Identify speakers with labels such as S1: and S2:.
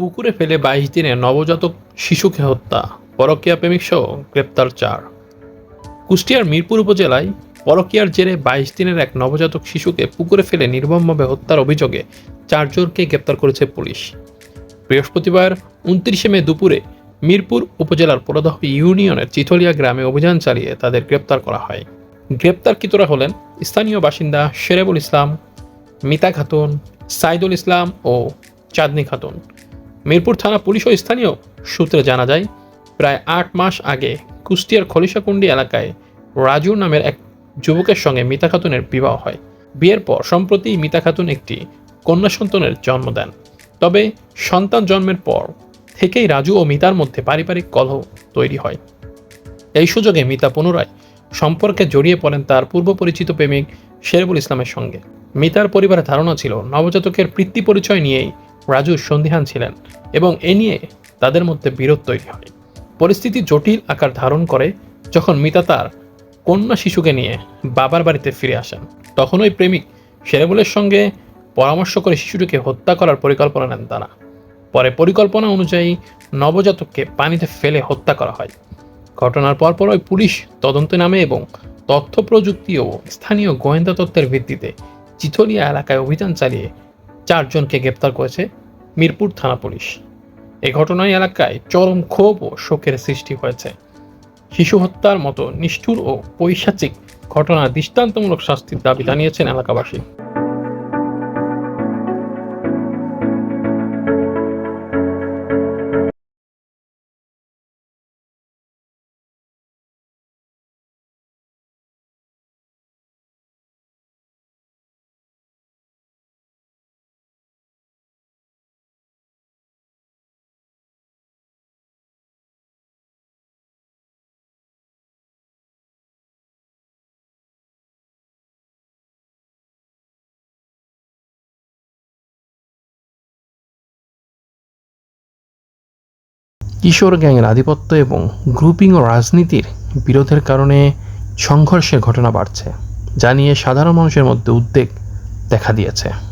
S1: পুকুরে ফেলে বাইশ দিনে নবজাতক শিশুকে হত্যা। পরকীয়া প্রেমিক সহ গ্রেপ্তার চার। কুষ্টিয়ার মিরপুর উপজেলায় পরকীয়ার জেরে বাইশ দিনের এক নবজাতক শিশুকে পুকুরে ফেলে নির্মমভাবে হত্যার অভিযোগে চারজনকে গ্রেপ্তার করেছে পুলিশ। বৃহস্পতিবার উনত্রিশে মে দুপুরে মিরপুর উপজেলার পোড়াদহ ইউনিয়নের চিথলিয়া গ্রামে অভিযান চালিয়ে তাদের গ্রেপ্তার করা হয়। গ্রেপ্তারকৃতরা হলেন স্থানীয় বাসিন্দা শেরেবুল ইসলাম, মিতা খাতুন, সাইদুল ইসলাম ও চাঁদনি খাতুন। মিরপুর থানা পুলিশ ও স্থানীয় সূত্রে জানা যায়, প্রায় আট মাস আগে কুষ্টিয়ার খলিশাকুন্ডি এলাকায় রাজু নামের এক যুবকের সঙ্গে মিতা খাতুনের বিবাহ হয়। বিয়ের পর সম্প্রতি মিতা খাতুন একটি কন্যা সন্তানের জন্ম দেন। তবে সন্তান জন্মের পর থেকেই রাজু ও মিতার মধ্যে পারিবারিক কলহ তৈরি হয়। এই সুযোগে মিতা পুনরায় সম্পর্কে জড়িয়ে পড়েন তার পূর্ব পরিচিত প্রেমিক শেরবুল ইসলামের সঙ্গে। মিতার পরিবারের ধারণা ছিল, নবজাতকের পিতৃ পরিচয় নিয়েই রাজু সন্দিহান ছিলেন এবং এ নিয়ে তাদের মধ্যে বিরোধ তৈরি হয়। পরিস্থিতি জটিল আকার ধারণ করে যখন মিতা তার কন্যা শিশুকে নিয়ে বাবার বাড়িতে ফিরে আসেন তখন ওই প্রেমিক শেরেবুলের সঙ্গে পরামর্শ করে শিশুটিকে হত্যা করার পরিকল্পনা নেন তারা। পরে পরিকল্পনা অনুযায়ী নবজাতককে পানিতে ফেলে হত্যা করা হয়। ঘটনার পরপর ওই পুলিশ তদন্তে নামে এবং তথ্য প্রযুক্তি ও স্থানীয় গোয়েন্দা তত্ত্বের ভিত্তিতে চিথলিয়া এলাকায় অভিযান চালিয়ে চারজনকে গ্রেপ্তার করেছে মিরপুর থানা পুলিশ। এ ঘটনায় এলাকায় চরম ক্ষোভ ও শোকের সৃষ্টি হয়েছে। শিশু হত্যার মতো নিষ্ঠুর ও পৈশাচিক ঘটনা দৃষ্টান্তমূলক শাস্তির দাবি জানিয়েছেন এলাকাবাসী। কিশোর গ্যাংয়ের আধিপত্য এবং গ্রুপিং ও রাজনীতির বিরোধের কারণে সংঘর্ষের ঘটনা বাড়ছে, যা নিয়ে সাধারণ মানুষের মধ্যে উদ্বেগ দেখা দিয়েছে।